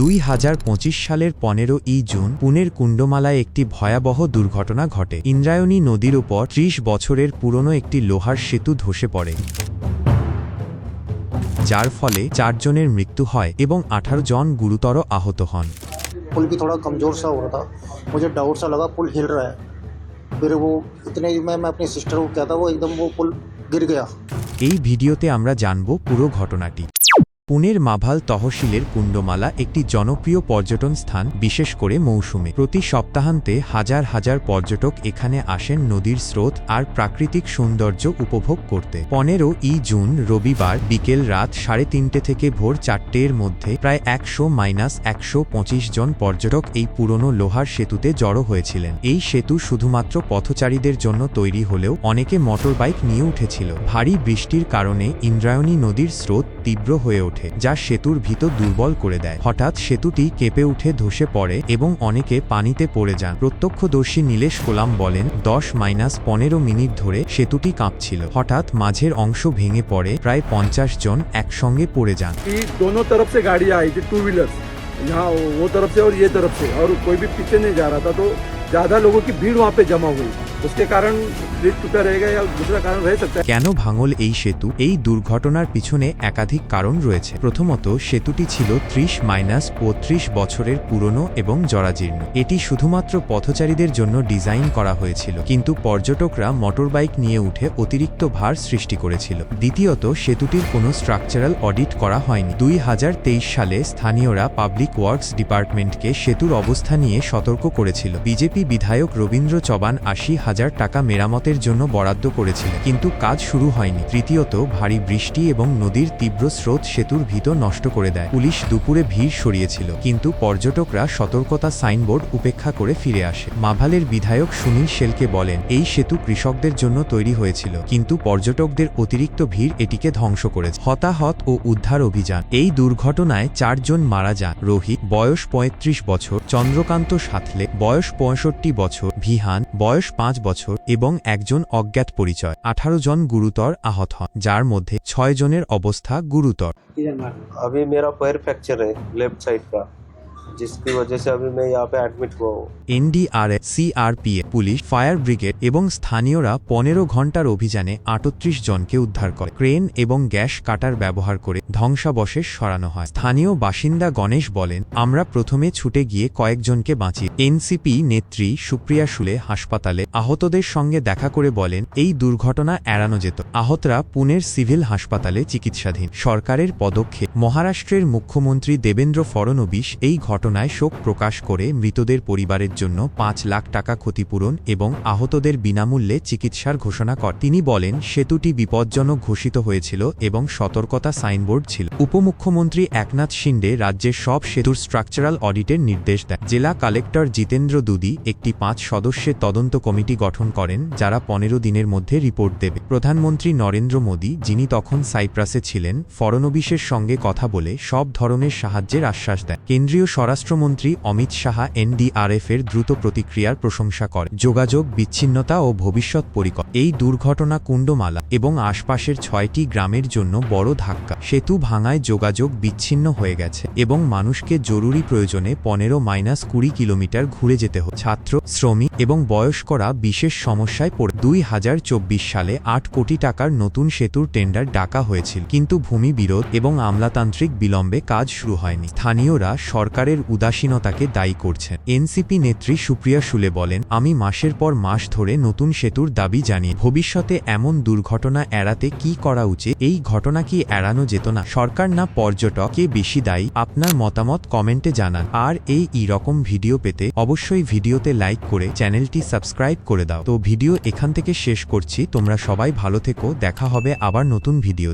দুই হাজার পঁচিশ সালের পনেরো ই জুন পুনের কুণ্ডমালায় একটি ভয়াবহ দুর্ঘটনা ঘটে ইন্দ্রায়ণী নদীর উপর ত্রিশ বছরের পুরনো একটি লোহার সেতু ধসে পড়ে যার ফলে চারজনের মৃত্যু হয় এবং আঠারো জন গুরুতর আহত হন पुल भी थोड़ा कमज़ोर सा हो रहा था मुझे डाउट सा लगा पुल हिल रहा है फिर वो इतने ही में मैं अपनी सिस्टर को कहता वो एकदम वो पुल गिर गया এই ভিডিওতে আমরা জানব পুরো ঘটনাটি পুনের মাভাল তহসিলের কুণ্ডমালা একটি জনপ্রিয় পর্যটন স্থান, বিশেষ করে মৌসুমে। প্রতি সপ্তাহান্তে হাজার হাজার পর্যটক এখানে আসেন নদীর স্রোত আর প্রাকৃতিক সৌন্দর্য উপভোগ করতে। পনেরো ই জুন, রবিবার, বিকেল রাত সাড়ে তিনটে থেকে ভোর চারটের মধ্যে প্রায় একশো মাইনাস একশো পঁচিশ জন পর্যটক এই পুরনো লোহার সেতুতে জড়ো হয়েছিলেন। এই সেতু শুধুমাত্র পথচারীদের জন্য তৈরি হলেও অনেকে মোটরবাইক নিয়ে উঠেছিল। ভারী বৃষ্টির কারণে ইন্দ্রায়ণী নদীর স্রোত তীব্র হয়ে ওঠে। যা সেতুর ভিত দুর্বল করে দেয় হঠাৎ সেতুটি কেঁপে উঠে ধসে পড়ে এবং অনেকে পানিতে পড়ে যান প্রত্যক্ষদর্শী নীলেশ কোলাম বলেন দশ মাইনাস পনেরো মিনিট ধরে সেতুটি কাঁপছিল হঠাৎ মাঝের অংশ ভেঙে পড়ে প্রায় পঞ্চাশ জন একসঙ্গে পড়ে যান कि दोनों तरफ से गाड़ियाँ आई थी टू व्हीलर्स यहाँ वो तरफ से और ये तरफ से और कोई भी पीछे नहीं जा रहा था तो ज़्यादा लोगों की भीड़ वहाँ पे जमा हुई उसके कारण ब्रिज टूटा रहेगा या दूसरा कारण रह सकता है কেন ভাঙল এই সেতু এই দুর্ঘটনার পিছনে একাধিক কারণ রয়েছে প্রথমত সেতুটি ছিল ত্রিশ মাইনাস পঁয়ত্রিশ বছরের পুরনো এবং জরাজীর্ণ এটি শুধুমাত্র পথচারীদের জন্য ডিজাইন করা হয়েছিল কিন্তু পর্যটকরা মোটরবাইক নিয়ে উঠে অতিরিক্ত ভার সৃষ্টি করেছিল দ্বিতীয়ত সেতুটির কোনো স্ট্রাকচারাল অডিট করা হয়নি দুই হাজার তেইশ সালে স্থানীয়রা পাবলিক ওয়ার্কস ডিপার্টমেন্টকে সেতুর অবস্থা নিয়ে সতর্ক করেছিল বিজেপি বিধায়ক রবীন্দ্র চবান আশি হাজার টাকা মেরামতের জন্য বরাদ্দ করেছিলেন। কিন্তু কাজ শুরু হয়নি। তৃতীয়ত, ভারী বৃষ্টি এবং নদীর তীব্র স্রোত সেতুর ভিত নষ্ট করে দেয়। পুলিশ দুপুরে ভিড় সরিয়েছিল, কিন্তু পর্যটকরা সতর্কতা সাইনবোর্ড উপেক্ষা করে ফিরে আসে। মাভালের বিধায়ক সুনীল শেলকে বলেন, এই সেতু কৃষকদের জন্য তৈরি হয়েছিল, কিন্তু পর্যটকদের অতিরিক্ত ভিড় এটিকে ধ্বংস করেছে। হতাহত ও উদ্ধার অভিযান। এই দুর্ঘটনায় চারজন মারা যান। রোহিত, বয়স পঁয়ত্রিশ বছর, চন্দ্রকান্ত সাথলে, বয়স পঁয়ষট্টি বছর, ভিহান, বয়স পাঁচ বছর এবং একজন অজ্ঞাত পরিচয় আঠারো জন গুরুতর আহত হন যার মধ্যে ছয় জনের অবস্থা গুরুতর अभी मेरा पैर फ्रैक्चर है लेफ्ट साइड का जिसकी वजह से अभी मैं यहाँ पे एडमिट हुआ हूँ NDRF CRPF police fire brigade এবং স্থানীয়রা পনেরো ঘন্টার অভিযানে আটত্রিশ জনকে উদ্ধার করে ক্রেন এবং গ্যাস কাটার ব্যবহার করে ধ্বংসাবশেষ সরানো হয় স্থানীয় বাসিন্দা গণেশ বলেন আমরা প্রথমে ছুটে গিয়ে কয়েকজনকে বাঁচি এনসিপি নেত্রী সুপ্রিয়া শুলে হাসপাতালে আহতদের সঙ্গে দেখা করে বলেন এই দুর্ঘটনা এড়ানো যেত আহতরা পুনের সিভিল হাসপাতালে চিকিৎসাধীন সরকারের পদক্ষেপ মহারাষ্ট্রের মুখ্যমন্ত্রী দেবেন্দ্র ফড়নবিস এই ঘটনায় শোক প্রকাশ করে মৃতদের পরিবারের জন্য পাঁচ লাখ টাকা ক্ষতিপূরণ এবং আহতদের বিনামূল্যে চিকিৎসার ঘোষণা কর তিনি বলেন, সেতুটি বিপজ্জনক ঘোষিত হয়েছিল এবং সতর্কতা সাইনবোর্ড ছিল। উপমুখ্যমন্ত্রী একনাথ শিন্ডে রাজ্যের সব সেতুর স্ট্রাকচারাল অডিটের নির্দেশ দেয় জেলা কালেক্টর জিতেন্দ্র দুদি একটি পাঁচ সদস্যের তদন্ত কমিটি গঠন করেন, যারা পনেরো দিনের মধ্যে রিপোর্ট দেবে। প্রধানমন্ত্রী নরেন্দ্র মোদী, যিনি তখন সাইপ্রাসে ছিলেন, ফড়নবিসের সঙ্গে কথা বলে সব ধরনের সাহায্যের আশ্বাস দেন। কেন্দ্রীয় স্বরাষ্ট্রমন্ত্রী অমিত শাহা এনডিআরএফের দ্রুত প্রতিক্রিয়ার প্রশংসা করে। যোগাযোগ বিচ্ছিন্নতা ও ভবিষ্যৎ পরিকর এই দুর্ঘটনা কুণ্ডমালা এবং আশপাশের ছয়টি গ্রামের জন্য বড় ধাক্কা। সেতু ভাঙায় যোগাযোগ বিচ্ছিন্ন হয়ে গেছে এবং মানুষকে জরুরি প্রয়োজনে পনেরো মাইনাস কুড়ি কিলোমিটার ঘুরে যেতে হয় ছাত্র, শ্রমিক এবং বয়স্করা বিশেষ সমস্যায় পড়ে। দুই হাজার চব্বিশ সালে আট কোটি টাকার নতুন সেতুর টেন্ডার ডাকা হয়েছিল। কিন্তু ভূমি বিরোধ এবং আমলাতান্ত্রিক বিলম্বে কাজ শুরু হয়নি। স্থানীয়রা সরকারের উদাসীনতাকে দায়ী করছেন। এনসিপি নেত্রী সুপ্রিয়া শুলে বলেন, আমি মাসের পর মাস ধরে নতুন সেতুর দাবি জানিয়ে ভবিষ্যতে এমন দুর্ঘটনা এড়াতে কি করা উচিত? এই ঘটনা কি এড়ানো যেত না? সরকার না পর্যটক বেশি দায়ী? আপনার মতামত কমেন্টে জানান। আর এই রকম ভিডিও পেতে অবশ্যই ভিডিওতে লাইক করে চ্যানেলটি সাবস্ক্রাইব করে দাও। তো ভিডিও এখান থেকে শেষ করছি। তোমরা সবাই ভালো থেকো। দেখা হবে আবার নতুন ভিডিও